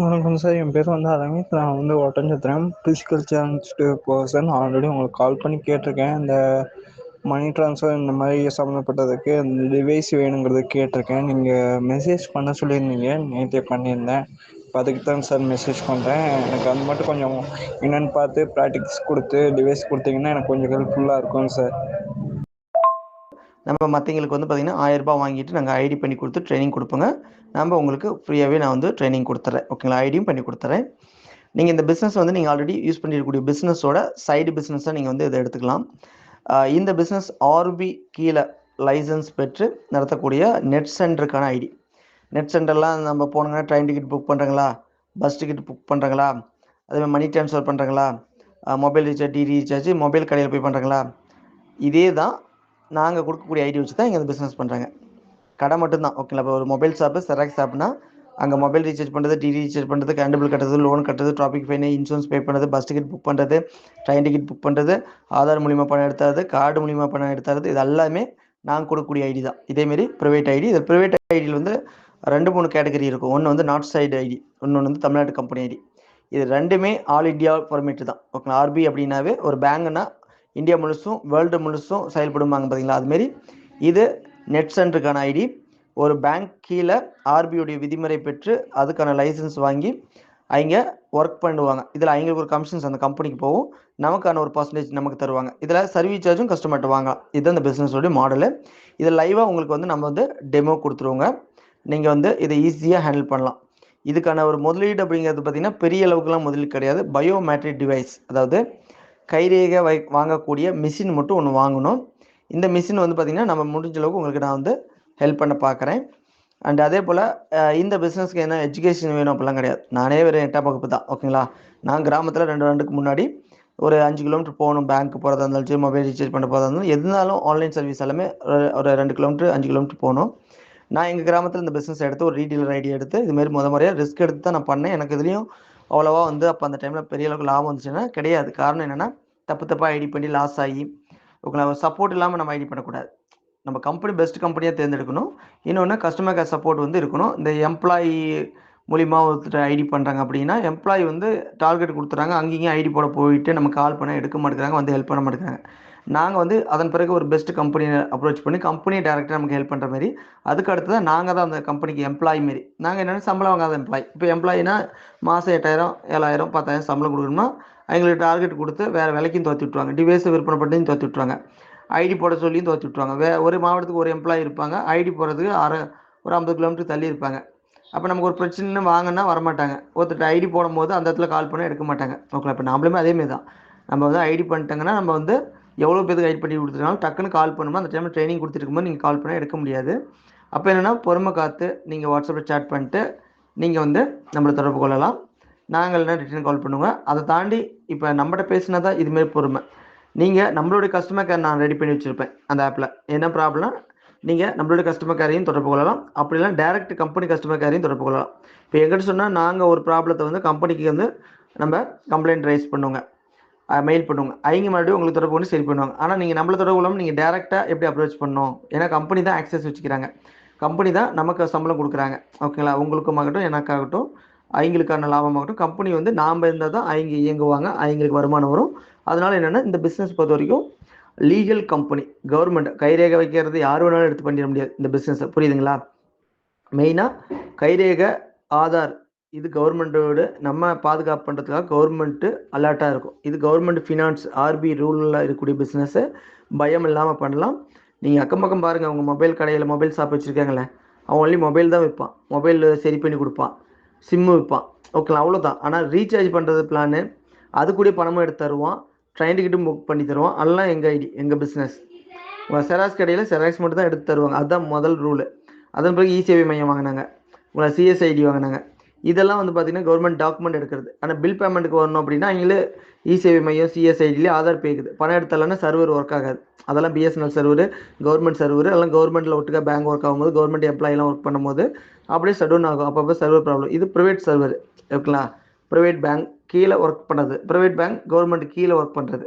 வணக்கம் சார். என் பேர் வந்து ரமேஷ் நான் வந்து Oddanchatram physical challenged person already உங்களுக்கு கால் பண்ணி கேட்டிருக்கேன். இந்த மணி ட்ரான்ஸ்ஃபர் இந்த மாதிரி சம்மந்தப்பட்டதுக்கு இந்த டிவைஸ் வேணுங்கிறது கேட்டிருக்கேன். நீங்கள் மெசேஜ் பண்ண சொல்லியிருந்தீங்க. நேற்றே பண்ணியிருந்தேன். இப்போ அதுக்கு தான் சார் மெசேஜ் பண்ணுறேன் எனக்கு அது மட்டும் கொஞ்சம் என்னென்னு பார்த்து ப்ராக்டிக்ஸ் கொடுத்து டிவைஸ் கொடுத்தீங்கன்னா எனக்கு கொஞ்சம் ஹெல்ப்ஃபுல்லாக இருக்கும் சார். நம்ம மற்றவங்களுக்கு வந்து பார்த்திங்கன்னா ஆயிரரூபா வாங்கிட்டு நாங்கள் ஐடி பண்ணி கொடுத்து ட்ரைனிங் கொடுப்போங்க. நம்ம உங்களுக்கு ஃப்ரீயாகவே நான் வந்து ட்ரைனிங் கொடுத்துறேன். ஓகேங்களா ஐடியும் பண்ணி கொடுத்துறேன். நீங்கள் இந்த பிஸ்னஸ் வந்து நீங்கள் ஆல்ரெடி யூஸ் பண்ணிருக்கக்கூடிய பிஸ்னஸோட சைடு பிஸ்னஸாக நீங்கள் வந்து இதை எடுத்துக்கலாம். இந்த பிஸ்னஸ் ஆர்பி கீழே லைசன்ஸ் பெற்று நடத்தக்கூடிய நெட் சென்டருக்கான ஐடி நெட் சென்டர்லாம் நம்ம போனோங்கன்னா ட்ரெயின் டிக்கெட் புக் பண்ணுறாங்களா பஸ் டிக்கெட் புக் பண்ணுறாங்களா அதேமாதிரி மணி ட்ரான்ஸ்ஃபர் பண்ணுறாங்களா mobile recharge DD recharge mobile கடையில் போய் பண்ணுறாங்களா இதே தான் நாங்கள் கொடுக்கக்கூடிய ஐடி வச்சு தான் இங்கே வந்து பிஸ்னஸ் பண்ணுறாங்க கடை மட்டும்தான் ஓகேங்களா இப்போ ஒரு மொபைல் ஷாப்பு செராக்ஸ் ஷாப்னா அங்கே மொபைல் ரீசார்ஜ் பண்ணுறது டிவி ரீசார்ஜ் பண்ணுறது கரண்ட் பில் கட்டுறது லோன் கட்டுறது டிராஃபிக் ஃபைன் இன்சூரன்ஸ் பே பண்ணுறது பஸ் டிக்கெட் புக் பண்ணுறது ட்ரெயின் டிக்கெட் புக் பண்ணுறது ஆதார் மூலிமா பணம் எடுத்தாது கார்டு மூலிமா பணம் எடுத்தாது இது எல்லாமே நாங்கள் கொடுக்கக்கூடிய ஐடி தான். இதேமாரி ப்ரைவேட் ஐடி இது ப்ரைவேட் ஐடியில் வந்து ரெண்டு மூணு கேட்டகரி இருக்கும். ஒன்று வந்து நார்த் சைடு ஐடி இன்னொன்று வந்து தமிழ்நாடு கம்பெனி ஐடி. இது ரெண்டுமே ஆல் இந்தியா ஃபார்மேட்டு தான். ஓகே ஆர்பி அப்படின்னாவே ஒரு பேங்க்னா இந்தியா முழுசும் வேர்ல்டு முழுசும் செயல்படுவாங்க பார்த்தீங்களா அதுமாரி இது நெட் சென்டருக்கான ஐடி ஒரு பேங்க் கீழே ஆர்பிஐடைய விதிமுறை பெற்று அதுக்கான லைசன்ஸ் வாங்கி அவங்க ஒர்க் பண்ணுவாங்க. இதில் அவங்களுக்கு ஒரு கமிஷன்ஸ் அந்த கம்பெனிக்கு போகும். நமக்கான ஒரு பர்சன்டேஜ் நமக்கு தருவாங்க. இதில் சர்வீஸ் சார்ஜும் கஸ்டமர்கிட்ட வாங்கலாம். இதுதான் இந்த பிஸ்னஸோடைய மாடலு இதில் லைவாக உங்களுக்கு வந்து நம்ம வந்து டெமோ கொடுத்துருவோங்க. நீங்கள் வந்து இதை ஈஸியாக ஹேண்டில் பண்ணலாம். இதுக்கான ஒரு முதலீடு அப்படிங்கிறது பார்த்தீங்கன்னா பெரிய அளவுக்குலாம் முதலீடு கிடையாது. பயோமேட்ரிக் டிவைஸ் அதாவது கைரேகை வை வாங்கக்கூடிய மிஷின் மட்டும் ஒன்று வாங்கணும். இந்த மிஷின் வந்து பார்த்திங்கன்னா நம்ம முடிஞ்ச அளவுக்கு உங்களுக்கு நான் வந்து ஹெல்ப் பண்ண பார்க்குறேன் அண்ட் அதே போல் இந்த பிஸ்னஸ்க்கு என்ன எஜுகேஷன் வேணும் அப்படிலாம் கிடையாது. நானே ஒரு எட்டாம் வகுப்பு தான் ஓகேங்களா நான் கிராமத்தில் ரெண்டு ரெண்டுக்கு முன்னாடி ஒரு அஞ்சு கிலோமீட்டர் போகணும் பேங்க் போகிறதா இருந்தாலும் சரி மொபைல் ரீசார்ஜ் பண்ண போகிறதா இருந்தாலும் எதுனாலும் ஆன்லைன் சர்வீஸ் எல்லாமே ஒரு- ஒரு ரெண்டு கிலோமீட்டர் அஞ்சு கிலோமீட்டர் போகணும். நான் எங்கள் கிராமத்தில் இந்த பிஸ்னஸ் எடுத்து ஒரு ரீடீலர் ஐடியா எடுத்து இதுமாரி முத முறையாக ரிஸ்க் எடுத்து தான் நான் பண்ணேன். எனக்கு இதுலேயும் அவ்வளோவா வந்து அப்போ அந்த டைமில் பெரிய அளவுக்கு லாபம் வந்துச்சுன்னா கிடையாது. காரணம் என்னென்னா தப்பு தப்பாக ஐடி பண்ணி லாஸ் ஆகி உங்களை சப்போர்ட் இல்லாமல் நம்ம ஐடி பண்ணக்கூடாது. நம்ம கம்பெனி பெஸ்ட் கம்பெனியாக தேர்ந்தெடுக்கணும். இன்னொன்று கஸ்டமர் கேர் சப்போர்ட் வந்து இருக்கணும். இந்த எம்ப்ளாயி மூலிமா ஒருத்தர் ஐடி பண்ணுறாங்க அப்படின்னா எம்ப்ளாயி வந்து டார்கெட் கொடுத்துறாங்க. அங்கேயும் ஐடி போட போயிட்டு நம்ம கால் பண்ண எடுக்க மாட்டேங்கிறாங்க வந்து ஹெல்ப் பண்ண மாட்டேங்கிறாங்க. நாங்கள் வந்து அதன் பிறகு ஒரு பெஸ்ட் கம்பெனியை அப்ரோச் பண்ணி கம்பெனியை டேரக்டாக நமக்கு ஹெல்ப் பண்ணுற மாதிரி அதுக்கு அடுத்தது நாங்கள் தான் அந்த கம்பெனிக்கு எம்ப்ளாயி மாரி. நாங்கள் என்னென்ன சம்பளம் வாங்காத எம்ப்ளாயி இப்போ எம்ப்ளாயினா மாதம் எட்டாயிரம் ஏழாயிரம் பத்தாயிரம் சம்பளம் கொடுக்கணுமா அவங்களுக்கு டார்கெட் கொடுத்து வேறு விலைக்கும் தோற்றி விட்ருவாங்க டிவைஸை விற்பனை பண்ணியும் தோற்றி விட்ருவாங்க ஐடி போட சொல்லியும் தோற்றி விட்ருவாங்க வே ஒரு மாவட்டத்துக்கு ஒரு எம்ப்ளாயி இருப்பாங்க. ஐடி போடுறதுக்கு அரை ஒரு ஐம்பது கிலோமீட்டர் தள்ளி இருப்பாங்க. அப்போ நமக்கு ஒரு பிரச்சனை வாங்கினா வரமாட்டாங்க. ஒருத்தர் ஐடி போடும்போது அந்த இடத்துல கால் பண்ணால் எடுக்க மாட்டாங்க. ஓகே இப்போ நம்மளுமே அதேமாரி தான் நம்ம வந்து ஐடி பண்ணிட்டாங்கன்னா நம்ம வந்து எவ்வளோ பேருக்கு கைட் பண்ணி கொடுத்துருந்தாலும் டக்குன்னு கால் பண்ணும்போது அந்த டைமில் ட்ரைனிங் கொடுத்துருக்கும்போது நீங்கள் கால் பண்ணால் எடுக்க முடியாது. அப்போ என்னென்னா பொறுமை காத்து நீங்கள் வாட்ஸ்அப்பில் சேட் பண்ணிட்டு நீங்கள் வந்து நம்மளை தொடர்பு கொள்ளலாம். நாங்கள் என்ன ரிட்டர்ன் கால் பண்ணுவோம் அதை தாண்டி இப்போ நம்மகிட்ட பேசினா தான் இதுமாரி பொறுமை. நீங்கள் நம்மளுடைய கஸ்டமர் கேர் நான் ரெடி பண்ணி வச்சுருப்பேன் அந்த ஆப்பில் என்ன ப்ராப்ளம்னா நீங்கள் நம்மளுடைய கஸ்டமர் கேரையும் தொடர்பு கொள்ளலாம். அப்படிலாம் டேரக்ட் கம்பெனி கஸ்டமர் கேரையும் தொடர்பு கொள்ளலாம். இப்போ எங்கிட்ட சொன்னால் நாங்கள் ஒரு ப்ராப்ளத்தை வந்து கம்பெனிக்கு வந்து நம்ம கம்ப்ளைண்ட் ரைஸ் பண்ணுவோங்க. மெயில் பண்ணுவாங்க. அவங்க மறுபடியும் உங்களுக்கு தொடர்பு கொண்டு சரி பண்ணுவாங்க. ஆனால் நீங்கள் நம்மள தொடர்பு இல்லாமல் நீங்கள் டேரெக்டாக எப்படி அப்ரோச் பண்ணணும்? ஏன்னா கம்பெனி தான் ஆக்சஸ் வச்சுக்கிறாங்க. கம்பெனி தான் நமக்கு சம்பளம் கொடுக்குறாங்க. ஓகேங்களா உங்களுக்குமாகட்டும் எனக்காகட்டும் அவங்களுக்கான லாபமாகட்டும் கம்பெனி வந்து நாம் இருந்தால் தான் அவங்க இயங்குவாங்க அவங்களுக்கு வருமானம் வரும். அதனால் என்னென்னா இந்த பிஸ்னஸ் பொறுத்த வரைக்கும் லீகல் கம்பெனி கவர்மெண்ட் கைரேகை வைக்கிறது யார் வேணாலும் எடுத்து பண்ணிட முடியாது. இந்த பிஸ்னஸை புரியுதுங்களா? மெயினாக கைரேகை ஆதார் இது கவர்மெண்ட்டோட நம்ம பாதுகாப்பு பண்ணுறதுக்காக கவர்மெண்ட்டு அலர்ட்டாக இருக்கும். இது கவர்மெண்ட் ஃபினான்ஸ் ஆர்பி ரூலில் இருக்கக்கூடிய பிஸ்னஸை பயம் இல்லாமல் பண்ணலாம். நீங்கள் அக்கம் பக்கம் பாருங்கள் அவங்க மொபைல் கடையில் மொபைல் ஷாப் வச்சுருக்காங்களே அவன் ஒன்லி மொபைல் தான் விற்பான் மொபைல் சரி பண்ணி கொடுப்பான். சிம்மு விற்பான் ஓகேங்களா அவ்வளோதான் ஆனால் ரீசார்ஜ் பண்ணுறது பிளானு அது கூட பணமும் எடுத்து தருவான். ட்ரெயின் டிக்கெட்டும் புக் பண்ணி தருவான். அதெல்லாம் எங்கள் ஐடி எங்கள் பிஸ்னஸ் உங்கள் செராக்ஸ் கடையில் செராக்ஸ் மட்டும் தான் எடுத்து தருவாங்க. அதுதான் முதல் ரூலு அதன் பிறகு இசேவை மையம் வாங்கினாங்க. உங்களை சிஎஸ்ஐடி வாங்கினாங்க. இதெல்லாம் வந்து பார்த்தீங்கன்னா கவர்மெண்ட் டாக்குமெண்ட் எடுக்கிறது. ஆனால் பில் பேமெண்ட்டுக்கு வரணும் அப்படின்னா அவங்களே இசேவை மையம் சிஎஸ்ஐடிலேயே ஆதார் பேக்குது. பணம் எடுத்தாலன்னா சர்வர் ஒர்க் ஆகாது. அதெல்லாம் பிஎஸ்என்எல் சர்வர் கவர்மெண்ட் சர்வர் எல்லாம் கவர்மெண்ட்டில் ஒட்டுக்கா பேங்க் ஒர்க் ஆகும்போது கவர்மெண்ட் எம்ப்ளாயிலாம் ஒர்க் பண்ணும்போது அப்படியே சடவுன் ஆகும். அப்பப்போ சர்வர் ப்ராப்ளம் இது ப்ரைவேட் சர்வர் ஓகேங்களா ப்ரைவேட் பேங்க் கீழே ஒர்க் பண்ணுறது ப்ரைவேட் பேங்க் கவர்மெண்ட் கீழே ஒர்க் பண்ணுறது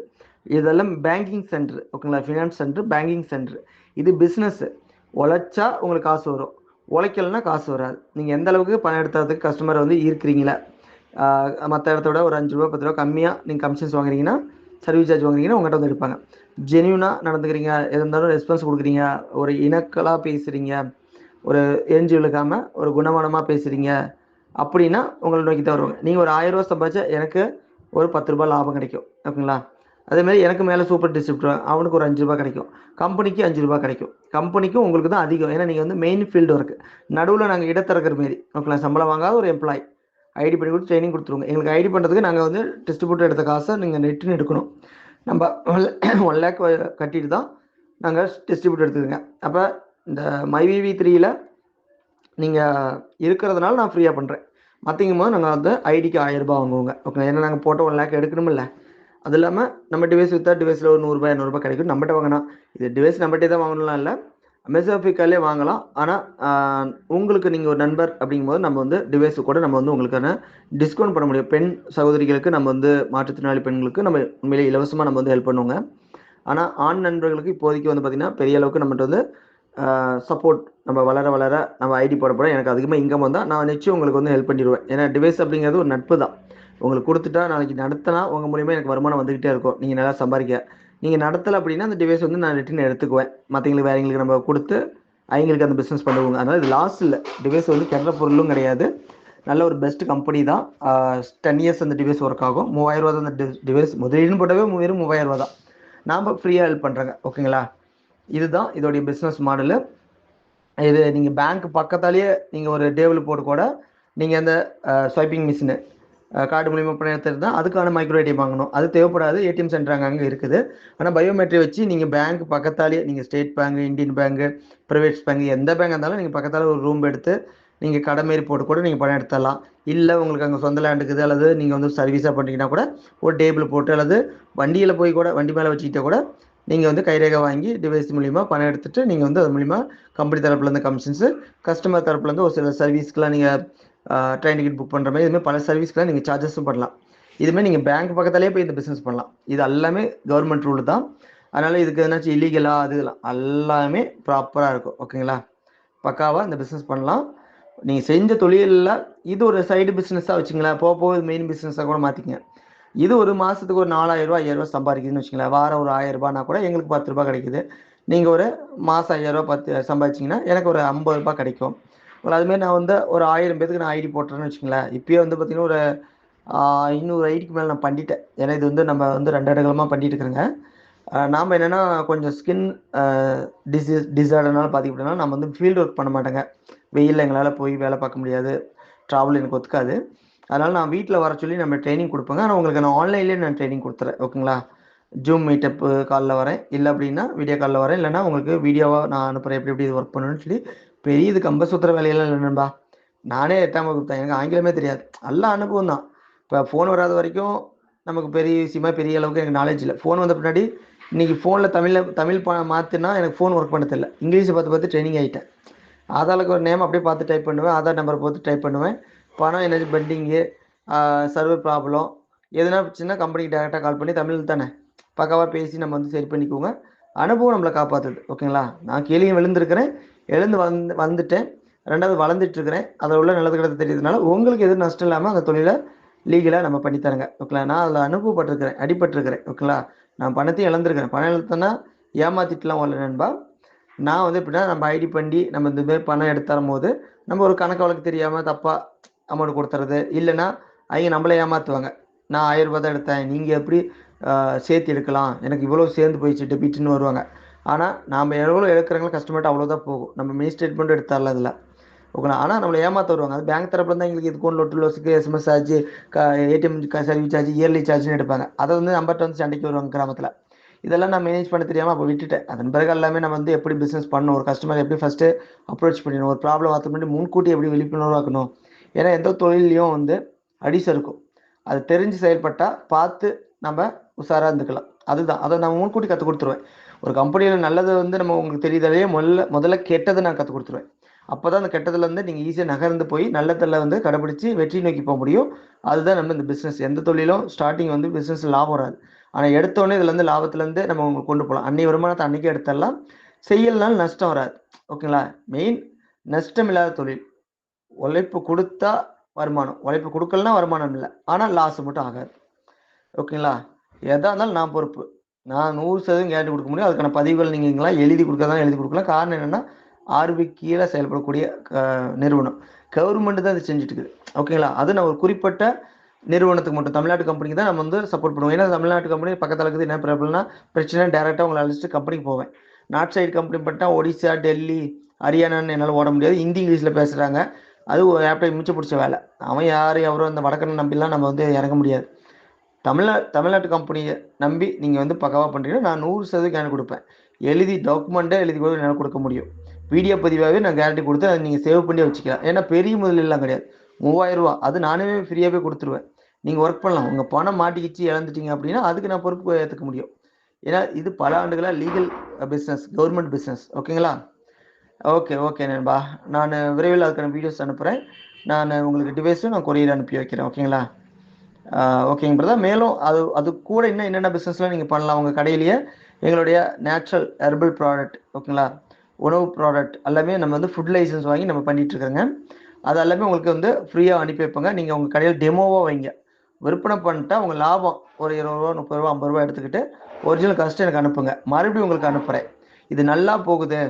இதெல்லாம் பேங்கிங் சென்டர் ஓகேங்களா ஃபினான்ஸ் சென்டர் பேங்கிங் சென்டர் இது பிஸ்னஸ்ஸு உழைச்சா உங்களுக்கு காசு வரும். உழைக்கலன்னா காசு வராது. நீங்கள் எந்த அளவுக்கு பணம் எடுத்ததுக்கு கஸ்டமரை வந்து ஈர்க்கிறீங்களா? மற்ற இடத்த விட ஒரு அஞ்சு ரூபா பத்து ரூபா கம்மியாக நீங்கள் கமிஷன்ஸ் வாங்குறீங்கன்னா சர்வீஸ் சார்ஜ் வாங்குறீங்கன்னா உங்கள்கிட்ட வந்து எடுப்பாங்க. ஜென்யூனாக நடந்துக்கிறீங்க எது இருந்தாலும் ரெஸ்பான்ஸ் கொடுக்குறீங்க ஒரு இனக்கலாக பேசுகிறீங்க ஒரு எரிஞ்சு விழுக்காமல் ஒரு குணமானமாக பேசுகிறீங்க அப்படின்னா உங்களை நோக்கி தான் வருவாங்க. நீங்கள் ஒரு ஆயிரம் ரூபா சம்பாதிச்சா எனக்கு ஒரு பத்து ரூபாய் லாபம் கிடைக்கும். ஓகேங்களா? அதேமாதிரி எனக்கு மேலே சூப்பர் டிஸ்ட்ரிபியூட்டர் அவனுக்கு ஒரு அஞ்சு ரூபா கிடைக்கும். கம்பெனிக்கு அஞ்சு ரூபா கிடைக்கும். கம்பெனிக்கும் உங்களுக்கு தான் அதிகம். ஏன்னா நீங்கள் வந்து மெயின் ஃபீல்டு ஒர்க்கு நடுவில் நாங்கள் இடத்திறக்கிற மாரி. ஓகேங்களா? சம்பளம் வாங்காத ஒரு எம்ப்ளாய் ஐடி பண்ணி கொடுத்து ட்ரைனிங் கொடுத்துருவோங்க. எங்களுக்கு ஐடி பண்ணுறதுக்கு நாங்கள் வந்து டிஸ்ட்ரிபியூட்டர் எடுத்த காசை நீங்கள் நெட்டுன்னு எடுக்கணும். நம்ம ஒன் லேக் கட்டிட்டு தான் நாங்கள் டிஸ்ட்ரிபியூட்டர் எடுத்துக்கோங்க. அப்போ இந்த மைவிவி த்ரீயில் நீங்கள் இருக்கிறதுனால நான் ஃப்ரீயாக பண்ணுறேன் மற்றங்கும் போது நாங்கள் வந்து ஐடிக்கு ஆயிரம் ரூபாய் வாங்குவோங்க. ஓகே ஏன்னா நாங்கள் போட்ட ஒன் லேக் எடுக்கணுமில்ல. அது இல்லாமல் நம்ம டிவைஸ் வித்தா டிவைஸில் ஒரு நூறுரூபா இரநூறுபா கிடைக்கும். நம்மகிட்ட வாங்கினா இது டிவைஸ் நம்மகிட்டே தான் வாங்கணும்லாம் இல்லை. மெசோஃபிக்காலே வாங்கலாம். ஆனால் உங்களுக்கு நீங்கள் ஒரு நண்பர் அப்படிங்கும்போது நம்ம வந்து டிவைஸ் கூட நம்ம வந்து உங்களுக்கான டிஸ்கவுண்ட் பண்ண முடியும். பெண் சகோதரிகளுக்கு நம்ம வந்து மாற்றுத்திறனாளி பெண்களுக்கு நம்ம உண்மையிலே இலவசமாக நம்ம வந்து ஹெல்ப் பண்ணுவோங்க. ஆனால் ஆண் நண்பர்களுக்கு இப்போதைக்கு வந்து பார்த்திங்கன்னா பெரிய அளவுக்கு நம்மகிட்ட வந்து சப்போர்ட் நம்ம வளர வளர நம்ம ஐடி போட போட எனக்கு அதிகமாக இன்கம் வந்தால் நான் நிச்சயம் உங்களுக்கு வந்து ஹெல்ப் பண்ணிடுவேன். ஏன்னா டிவைஸ் அப்படிங்கிறது ஒரு நட்பு தான். உங்களுக்கு கொடுத்துட்டா நாளைக்கு நடத்தினா உங்கள் மூலியமாக எனக்கு வருமானம் வந்துக்கிட்டே இருக்கும். நீங்கள் நல்லா சம்பாதிக்க. நீங்கள் நடத்தலை அப்படின்னா அந்த டிவைஸ் வந்து நான் ரிட்டன் எடுத்துக்குவேன். மற்றவங்களுக்கு வேறங்களுக்கு நம்ம கொடுத்து அவங்களுக்கு அந்த பிஸ்னஸ் பண்ணுவோங்க அதனால் இது லாஸ் இல்லை. டிவைஸ் வந்து கெட்ட பொருளும் கிடையாது. நல்ல ஒரு பெஸ்ட் கம்பெனி தான். டென் இயர்ஸ் அந்த டிவைஸ் ஒர்க் ஆகும். மூவாயிரம் ரூபா தான் அந்த டிவைஸ் முதலீடுன்னு போட்டவே வெறும் மூவாயிரம் ரூபா தான். நாம் ஃப்ரீயாக ஹெல்ப் பண்ணுறேங்க ஓகேங்களா இதுதான் இதோடைய பிஸ்னஸ் மாடலு இது நீங்கள் பேங்க் பக்கத்தாலேயே நீங்கள் ஒரு டேபிள் போட்டு கூட நீங்கள் அந்த ஸ்வைப்பிங் மிஷினு கார்டு மூலியமாக பணம் எடுத்துட்டு அதுக்கான மைக்ரோ ஏடிஎம் வாங்கணும். அது தேவைப்படாது. ஏடிஎம் சென்டர் அங்கே அங்கே இருக்குது. ஆனால் பயோமெட்ரி வச்சு நீங்கள் பேங்க் பக்கத்தாலேயே நீங்கள் state bank Indian bank private bank எந்த பேங்க் இருந்தாலும் நீங்கள் பக்கத்தால் ஒரு ரூம் எடுத்து நீங்கள் கடை மாரி போட்டு கூட நீங்கள் பணம் எடுத்துடலாம். இல்லை உங்களுக்கு அங்கே சொந்த லேண்ட் இருக்குது அல்லது நீங்கள் வந்து சர்வீஸாக பண்ணிட்டீங்கன்னா கூட ஒரு டேபிள் போட்டு அல்லது வண்டியில் போய் கூட வண்டி மேலே வச்சுக்கிட்டே கூட நீங்கள் வந்து கைரேகை வாங்கி டிவைஸ் மூலிமா பணம் எடுத்துகிட்டு நீங்கள் வந்து அது மூலிமா கம்பெனி தரப்புலேருந்து கமிஷன்ஸு கஸ்டமர் தரப்புலேருந்து ஒரு சில சர்வீஸ்க்கெலாம் நீங்கள் ட்ரெயின் டிக்கெட் புக் பண்ணுற மாதிரி இதுமாதிரி பல சர்வீஸ்க்கெலாம் நீங்கள் சார்ஜஸும் பண்ணலாம். இதுமாதிரி நீங்கள் பேங்க் பக்கத்தாலே போய் இந்த பிஸ்னஸ் பண்ணலாம். இது எல்லாமே கவர்மெண்ட் ரூல் தான். அதனால் இதுக்கு எதனாச்சும் இல்லீகலாக அது எல்லாமே ப்ராப்பராக இருக்கும். ஓகேங்களா பக்காவாக இந்த பிஸ்னஸ் பண்ணலாம். நீங்கள் செஞ்ச தொழிலில் இது ஒரு சைடு பிஸ்னஸாக வச்சுங்களேன் போக போக மெயின் பிஸ்னஸாக கூட மாற்றிக்கங்க இது ஒரு மாதத்துக்கு ஒரு நாலாயிரம் ரூபா சம்பாதிக்குதுன்னு வச்சுங்களேன் வாரம் ஒரு ஆயிரரூபானா கூட எங்களுக்கு பத்து ரூபா கிடைக்குது. நீங்கள் ஒரு மாதம் ஐயாயிரம் பத்து சம்பாதிச்சிங்கன்னா எனக்கு ஒரு ஐம்பது ரூபாய் கிடைக்கும். அதுமாரி நான் வந்து ஒரு ஆயிரம் பேத்துக்கு நான் ஐடி போட்டுறேன்னு வச்சுங்களேன் இப்போயே வந்து பார்த்தீங்கன்னா ஒரு இன்னொரு ஐடிக்கு மேலே நான் பண்ணிட்டேன். ஏன்னா இது வந்து நம்ம வந்து ரெண்டு இடங்களமாக பண்ணிட்டு இருக்கிறேங்க. நாம் என்னென்னா கொஞ்சம் ஸ்கின் டிசீஸ் டிசார்டர்னால பார்த்திங்கன்னா நம்ம வந்து ஃபீல்டு ஒர்க் பண்ண மாட்டேங்க. வெயிலில் எங்களால் போய் வேலை பார்க்க முடியாது. ட்ராவல் எனக்கு ஒத்துக்காது. அதனால் நான் வீட்டில் வர சொல்லி நம்ம ட்ரைனிங் கொடுப்பேங்க. ஆனால் உங்களுக்கு நான் ஆன்லைன்லேயே நான் ட்ரைனிங் கொடுத்துறேன். ஓகேங்களா? ஜூம் மீட்டப்பு காலில் வரேன். இல்லை அப்படின்னா வீடியோ காலில் வரேன். இல்லைனா உங்களுக்கு வீடியோவாக நான் அனுப்புகிறேன் எப்படி எப்படி இது ஒர்க் பண்ணணும்னு சொல்லி பெரிய இது கம்ப சுத்துற வேலையெல்லாம் இல்லை நண்பா. நானே எட்டாம் வகுப்பு தான். எனக்கு ஆங்கிலமே தெரியாது. நல்ல அனுபவம் தான். இப்போ ஃபோன் வராத வரைக்கும் நமக்கு பெரிய விஷயமா பெரிய அளவுக்கு எனக்கு நாலேஜ் இல்லை. ஃபோன் வந்த பின்னாடி இன்னைக்கு ஃபோனில் தமிழில் தமிழ் ப மாற்றினா எனக்கு ஃபோன் ஒர்க் பண்ண தெரியல இங்கிலீஷை பார்த்து பார்த்து ட்ரைனிங் ஆகிட்டேன் ஆதாருக்கு ஒரு நேம் அப்படியே பார்த்து டைப் பண்ணுவேன். ஆதார் நம்பர் பார்த்து டைப் பண்ணுவேன். பணம் எனர்ஜி பெண்டிங்கு சர்வர் ப்ராப்ளம் எதுனா சின்ன கம்பெனிக்கு டேரெக்டாக கால் பண்ணி தமிழ் தானே. பக்காவாக பேசி நம்ம வந்து சரி பண்ணிக்குவோங்க அனுபவம் நம்மளை காப்பாற்றுது ஓகேங்களா நான் கீழே விழுந்திருக்கிறேன். எழுந்து வந்து வந்துட்டேன். ரெண்டாவது வளர்ந்துட்டு இருக்கிறேன் அதில் உள்ள நல்லது கிடத்து தெரியுதுனால உங்களுக்கு எதுவும் நஷ்டம் இல்லாமல் அந்த தொழிலை லீகலாக நம்ம பண்ணித்தரங்க ஓகேங்களா நான் அதில் அனுபவப்பட்டிருக்கிறேன். அடிபட்டிருக்கிறேன். ஓகேங்களா நான் பணத்தையும் இழந்திருக்கிறேன். பணம் இழத்தேன்னா ஏமாத்திட்டுலாம் வரல நண்பா. நான் வந்து எப்படின்னா நம்ம ஐடி பண்ணி நம்ம இந்த மாதிரி பணம் எடுத்து போது நம்ம ஒரு கணக்கு வழக்கு தெரியாமல் தப்பாக அமௌண்ட் கொடுத்துறது. இல்லைன்னா அவங்க நம்மளை ஏமாற்றுவாங்க நான் ஆயிரம் ரூபாய் தான் எடுத்தேன். நீங்கள் எப்படி சேர்த்து எடுக்கலாம்? எனக்கு இவ்வளோ சேர்ந்து போயிடுச்சு. டெபிட்னு வருவாங்க. ஆனால் நாம் எவ்வளோ எடுக்கிறாங்களோ கஸ்டமர்கிட்ட அவ்வளோதான் போகும். நம்ம மினி ஸ்டேட்மெண்ட் எடுத்தால அதில். ஓகேங்களா? ஆனால் நம்மளை ஏமாற்ற வருவாங்க. அது பேங்க் தரப்புல தான் எங்களுக்கு இது லொட்டு லோஸுக்கு SMS charge ATM service charge yearly சார்ஜ்னு எடுப்பாங்க. அதை வந்து நம்பர்கிட்ட வந்து சண்டைக்கு வருவாங்க கிராமத்தில். இதெல்லாம் நான் மேனேஜ் பண்ண தெரியாமல் அப்போ விட்டுட்டேன். அதன் பிறகு எல்லாமே நம்ம வந்து எப்படி பிஸ்னஸ் பண்ணணும்? ஒரு கஸ்டமர் எப்படி ஃபஸ்ட்டு அப்ரோச் பண்ணணும்? ஒரு ப்ராப்ளம் ஆத்த பண்ணி முன்கூட்டி எப்படி விழிப்புணர்வாக்கணும் ஏன்னா எந்த தொழிலையும் வந்து அடிசு இருக்கும். அது தெரிஞ்சு செயல்பட்டால் பார்த்து நம்ம உஷாராக இருந்துக்கலாம். அதுதான். அதை நான் முன்கூட்டி கற்றுக் கொடுத்துருவேன். ஒரு கம்பெனியில் நல்லது வந்து நம்ம உங்களுக்கு தெரியுதாலே முதல்ல முதல்ல கெட்டதை நான் கற்றுக் கொடுத்துருவேன். அப்போ தான் அந்த கெட்டதுலேருந்து நீங்கள் ஈஸியாக நகர்ந்து போய் நல்லதில் வந்து கடைபிடிச்சி வெற்றி நோக்கி போக முடியும். அதுதான் நம்ம இந்த பிஸ்னஸ் எந்த தொழிலும் ஸ்டார்டிங் வந்து பிஸ்னஸ் லாபம் வராது. ஆனால் எடுத்தோடனே இதுலேருந்து லாபத்துலேருந்து நம்ம உங்களுக்கு கொண்டு போகலாம். அன்னை வருமானத்தை அன்றைக்கே எடுத்துடலாம். செய்யலனாலும் நஷ்டம் வராது. ஓகேங்களா? மெயின் நஷ்டம் இல்லாத தொழில். உழைப்பு கொடுத்தா வருமானம். உழைப்பு கொடுக்கலன்னா வருமானம் இல்லை. ஆனால் லாஸ் மட்டும் ஆகாது. ஓகேங்களா? எதாக இருந்தாலும் நான் பொறுப்பு. நான் நூறு சதவீதம் கேரண்டி கொடுக்க முடியும். அதுக்கான பதிவுகள் நீங்களாம் எழுதி கொடுக்கறதா எழுதி கொடுக்கலாம். காரணம் என்னன்னா ஆர்பி கீழே செயல்படக்கூடிய நிறுவனம். கவர்மெண்ட் தான் இது செஞ்சுட்டு இருக்குது. ஓகேங்களா அது நான் ஒரு குறிப்பிட்ட நிறுவனத்துக்கு மட்டும். தமிழ்நாட்டு கம்பெனிக்கு தான் நம்ம வந்து சப்போர்ட் பண்ணுவோம். ஏன்னா தமிழ்நாட்டு கம்பெனி பக்கத்தில் இருக்குது. என்ன ப்ராப்ளம்னா பிரச்சனை டேரெக்டாக உங்களை அழைச்சிட்டு கம்பெனிக்கு போவேன். நார்த் சைடு கம்பெனி பட்டா ஒடிசா டெல்லி ஹரியானான்னு என்னால் ஓட முடியாது. ஹிந்தி இங்கிலீஷில் பேசுகிறாங்க அது ஒரு ஆப்டை மிச்சம் பிடிச்ச வேலை. அவன் யார் எவரோ அந்த வடக்கண்ணை நம்பிலாம் நம்ம வந்து இறங்க முடியாது. தமிழ்நா தமிழ்நாட்டு கம்பெனியை நம்பி நீங்கள் வந்து பக்காவாக பண்ணுறீங்கன்னா நான் நூறு சதவீதம் கேரண்டி கொடுப்பேன். எழுதி டாக்குமெண்ட்டை எழுதி கூட என்னால் கொடுக்க முடியும். பிடிஎஃப் பதிவாகவே நான் கேரண்டி கொடுத்து அதை நீங்கள் சேவ் பண்ணி வச்சுக்கலாம். ஏன்னா பெரிய முதலெல்லாம் கிடையாது. மூவாயிரம் ரூபா அது நானே ஃப்ரீயாகவே கொடுத்துருவேன். நீங்கள் ஒர்க் பண்ணலாம். உங்கள் பணம் மாட்டிக்கிச்சு இழந்துட்டீங்க அப்படின்னா அதுக்கு நான் பொறுப்பு ஏற்றுக்க முடியும். ஏன்னா இது பல ஆண்டுகளாக லீகல் பிஸ்னஸ் கவர்மெண்ட் பிஸ்னஸ் ஓகேங்களா ஓகே ஓகே நண்பா. நான் விரைவில் அதுக்கான வீடியோஸ் அனுப்புகிறேன் நான் உங்களுக்கு டிவைஸும் நான் கொரியர் அனுப்பி வைக்கிறேன். ஓகேங்களா ஓகேங்க பிரதர் மேலும் அது அது கூட இன்னும் என்னென்ன பிஸ்னஸ்லாம் நீங்கள் பண்ணலாம்? உங்கள் கடையிலேயே எங்களுடைய நேச்சுரல் ஹெர்பல் ப்ராடக்ட் ஓகேங்களா உணவு ப்ராடக்ட் எல்லாமே நம்ம வந்து ஃபுட் லைசன்ஸ் வாங்கி நம்ம பண்ணிட்டு அது எல்லாமே உங்களுக்கு வந்து ஃப்ரீயாக அனுப்பி வைப்போங்க. நீங்கள் உங்கள் கடையில் டெமோவாக வைங்க. விற்பனை பண்ணிட்டா உங்கள் லாபம் ஒரு இருபது ரூபா முப்பது ரூபா ஐம்பது ரூபா எடுத்துக்கிட்டு ஒரிஜினல் காஸ்ட்டு எனக்கு அனுப்புங்க. மறுபடியும் உங்களுக்கு அனுப்புகிறேன் இது நல்லா போகுது.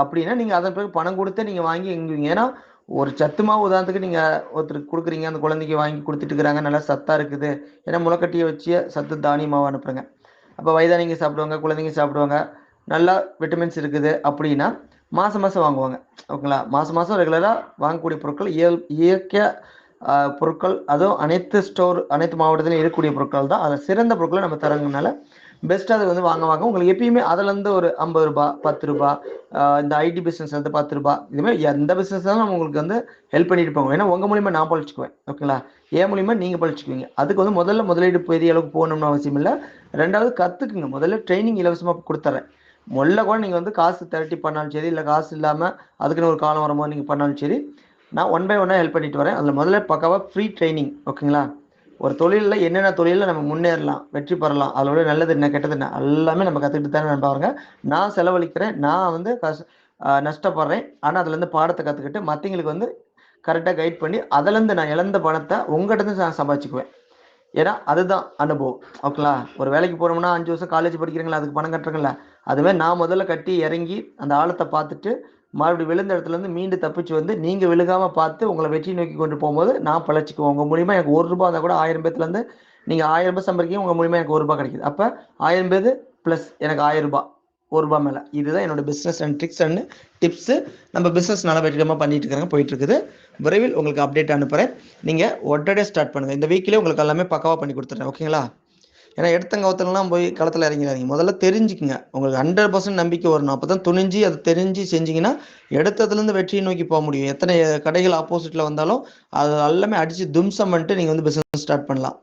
அப்படின்னா நீங்கள் அதன் பிறகு பணம் கொடுத்து நீங்கள் வாங்கி எங்குவீங்க ஏன்னா ஒரு சத்து மாவு உதாரணத்துக்கு நீங்கள் ஒருத்தருக்கு கொடுக்குறீங்க அந்த குழந்தைக்கு வாங்கி கொடுத்துட்டு இருக்கிறாங்க நல்லா சத்தாக இருக்குது ஏன்னா முளைக்கட்டியை வச்சு சத்து தானிய மாவு அனுப்புகிறேங்க அப்போ வயதானிங்க சாப்பிடுவாங்க குழந்தைங்க சாப்பிடுவாங்க நல்லா விட்டமின்ஸ் இருக்குது அப்படின்னா மாதம் மாதம் வாங்குவாங்க. ஓகேங்களா? மாதம் மாதம் ரெகுலராக வாங்கக்கூடிய பொருட்கள் இயல் இயற்கையாக பொருட்கள் அதுவும் அனைத்து ஸ்டோர் அனைத்து மாவட்டத்திலும் இருக்கக்கூடிய பொருட்கள் தான். அதில் சிறந்த பொருட்களை நம்ம தரங்கனால பெஸ்ட்டாக அது வந்து வாங்க வாங்க. உங்களுக்கு எப்பயுமே அதுலேருந்து ஒரு ஐம்பது ரூபா பத்து ரூபா இந்த ஐடி பிஸ்னஸ் வந்து பத்து ரூபா இதுமாதிரி எந்த பிஸ்னஸ் தான் நம்ம உங்களுக்கு வந்து ஹெல்ப் பண்ணிட்டு போவோம் ஏன்னா உங்கள் மூலிமா நான் பழிச்சுக்குவேன். ஓகேங்களா என் மூலியமா நீங்கள் பழிச்சுக்குவீங்க. அதுக்கு வந்து முதல்ல முதலீடு பெரிய அளவுக்கு போகணும்னு அவசியம் இல்லை. ரெண்டாவது கற்றுக்குங்க முதல்ல ட்ரைனிங் இலவசமாக கொடுத்துட்றேன் முதல்ல கூட நீங்கள் வந்து காசு திரட்டி பண்ணாலும் சரி இல்லை காசு இல்லாமல் அதுக்குன்னு ஒரு காலம் வரும்போது நீங்கள் பண்ணாலும் சரி நான் ஒன் பை ஒன்னாக ஹெல்ப் பண்ணிட்டு வரேன். அதில் முதல்ல பக்காவாக ஃப்ரீ ட்ரைனிங் ஓகேங்களா ஒரு தொழிலில் என்னென்ன தொழிலில் நம்ம முன்னேறலாம் வெற்றி பெறலாம் அதோட நல்லது என்ன கெட்டது என்ன எல்லாமே நம்ம கற்றுக்கிட்டு தானே நண்பாருங்க நான் செலவழிக்கிறேன் நான் வந்து கஷ் நஷ்டப்படுறேன். ஆனால் அதுலேருந்து பாடத்தை கற்றுக்கிட்டு மற்றவங்களுக்கு வந்து கரெக்டாக கைட் பண்ணி அதுலேருந்து நான் இழந்த பணத்தை உங்கள்கிட்ட இருந்து நான் சம்பாதிச்சுக்குவேன். ஏன்னா அதுதான் அனுபவம். ஓகேங்களா? ஒரு வேலைக்கு போனோம்னா அஞ்சு வருஷம் காலேஜ் படிக்கிறீங்களா அதுக்கு பணம் கட்டுறீங்களா? அதுவே நான் முதல்ல கட்டி இறங்கி அந்த ஆழத்தை பார்த்துட்டு மறுபடியும் விழுந்த இடத்துலேருந்து மீண்டு தப்பிச்சு வந்து நீங்கள் விழுகாமல் பார்த்து உங்களை வெற்றி நோக்கி கொண்டு போகும்போது நான் பழச்சிக்குவேன். உங்கள் மூலிமா எனக்கு ஒரு ரூபா இருந்தால் கூட ஆயிரம் பேத்துலேருந்து நீங்கள் ஆயிரம் ரூபாய் சம்பாதிக்க உங்கள் மூலிமா எனக்கு ஒரு ரூபாய் கிடைக்குது. அப்போ ஆயிரம் பேர் ப்ளஸ் எனக்கு ஆயிரம் ரூபாய் ஒரு ரூபா மேலே. இதுதான் என்னோட business and tricks and tips நம்ம பிஸ்னஸ் நல்லா வெற்றிகரமாக பண்ணிட்டு இருக்கிறாங்க போயிட்டு இருக்குது. விரைவில் உங்களுக்கு அப்டேட் அனுப்புகிறேன் நீங்கள் உடனே ஸ்டார்ட் பண்ணுங்கள் இந்த வீக்கிலே உங்களுக்கு எல்லாமே பக்காவாக பண்ணி கொடுத்துட்றேன். ஓகேங்களா ஏன்னா எடுத்தங்கவத்தலாம் போய் களத்தில் இறங்கிடாதீங்க. முதல்ல தெரிஞ்சுக்குங்க. உங்களுக்கு ஹண்ட்ரட் பர்சன்ட் நம்பிக்கை வரணும். அப்போ தான் துணிஞ்சு அதை தெரிஞ்சு செஞ்சீங்கன்னா எடுத்ததுலேருந்து வெற்றியை நோக்கி போக முடியும். எத்தனை கடைகள் ஆப்போசிட்டில் வந்தாலும் அது எல்லாமே அடித்து தும்சம் பண்ணிட்டு நீங்கள் வந்து பிஸ்னஸ் ஸ்டார்ட் பண்ணலாம்.